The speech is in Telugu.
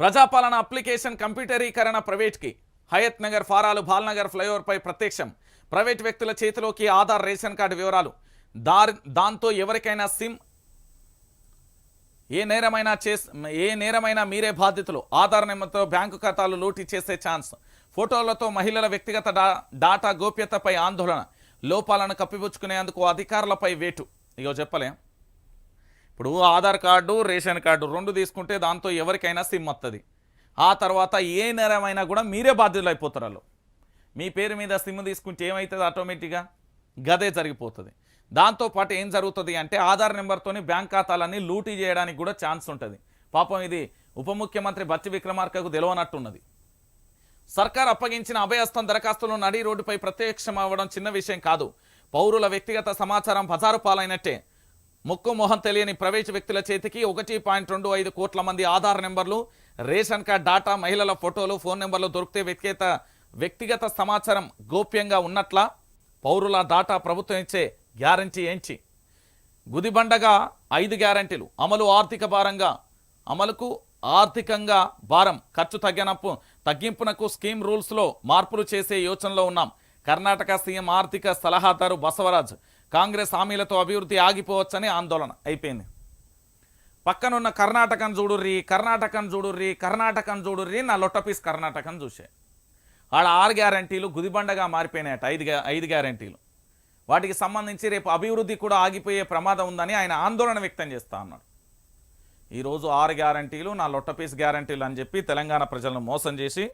ప్రజాపాలన అప్లికేషన్ కంప్యూటరీకరణ ప్రైవేట్కి. హయత్ నగర్ ఫారాలు బాల్నగర్ ఫ్లైఓవర్పై ప్రత్యక్షం. ప్రైవేట్ వ్యక్తుల చేతిలోకి ఆధార్ రేషన్ కార్డు వివరాలు. దారి దాంతో ఎవరికైనా సిమ్ ఏ నేరమైనా చేస్ ఏ నేరమైనా మీరే బాధ్యతలు. ఆధార్ నెంబర్తో బ్యాంకు ఖాతాలు లూటీ చేసే ఛాన్స్. ఫోటోలతో మహిళల వ్యక్తిగత డా డాటా గోప్యతపై ఆందోళన. లోపాలను కప్పిపుచ్చుకునేందుకు అధికారులపై వేటు. ఇగో చెప్పలేం. ఇప్పుడు ఆధార్ కార్డు రేషన్ కార్డు రెండు తీసుకుంటే దాంతో ఎవరికైనా సిమ్ వస్తుంది ఆ తర్వాత ఏ నేరమైనా కూడా మీరే బాధ్యులు అయిపోతారు వాళ్ళు. మీ పేరు మీద సిమ్ తీసుకుంటే ఏమవుతుంది ఆటోమేటిక్గా? గదే జరిగిపోతుంది. దాంతోపాటు ఏం జరుగుతుంది అంటే ఆధార్ నెంబర్తోని బ్యాంక్ ఖాతాలన్నీ లూటీ చేయడానికి కూడా ఛాన్స్ ఉంటుంది. పాపం ఇది ఉప ముఖ్యమంత్రి బత్తి విక్రమార్కకు తెలియనట్టున్నది సర్కార్ అప్పగించిన అభయస్థం దరఖాస్తులు నడి రోడ్డుపై ప్రత్యక్షం అవ్వడం చిన్న విషయం కాదు. పౌరుల వ్యక్తిగత సమాచారం బజారు పాలైనట్టే ముక్కు మొహం తెలియని ప్రవేశ వ్యక్తుల చేతికి ఒకటి పాయింట్ రెండు ఐదు కోట్ల మంది ఆధార్ నెంబర్లు రేషన్ కార్డ్ డాటా మహిళల ఫోటోలు ఫోన్ నెంబర్లు దొరికితే వ్యక్తిగత వ్యక్తిగత సమాచారం గోప్యంగా ఉన్నట్లా పౌరుల డాటా ప్రభుత్వం ఇచ్చే గ్యారంటీ ఏంచి గుదిబండగా ఐదు గ్యారంటీలు. అమలు ఆర్థిక భారంగా అమలుకు ఆర్థికంగా భారం ఖర్చు తగ్గినప్పు తగ్గింపునకు స్కీమ్ రూల్స్లో మార్పులు చేసే యోచనలో ఉన్నాం. కర్ణాటక సీఎం ఆర్థిక సలహాదారు బసవరాజ్ కాంగ్రెస్ హామీలతో అభివృద్ధి ఆగిపోవచ్చని ఆందోళన. అయిపోయింది. పక్కనున్న కర్ణాటకను చూడుర్రి కర్ణాటకను చూడుర్రి కర్ణాటకను చూడుర్రి నా లొట్టపీస్ కర్ణాటకను చూసే. ఆడ ఆరు గ్యారంటీలు గుదిబండగా మారిపోయినాయట ఐదు గ్యా ఐదు గ్యారంటీలు. వాటికి సంబంధించి రేపు అభివృద్ధి కూడా ఆగిపోయే ప్రమాదం ఉందని ఆయన ఆందోళన వ్యక్తం చేస్తా అన్నాడు. ఈరోజు ఆరు గ్యారంటీలు నా లొట్టపీస్ గ్యారంటీలు అని చెప్పి తెలంగాణ ప్రజలను మోసం చేసి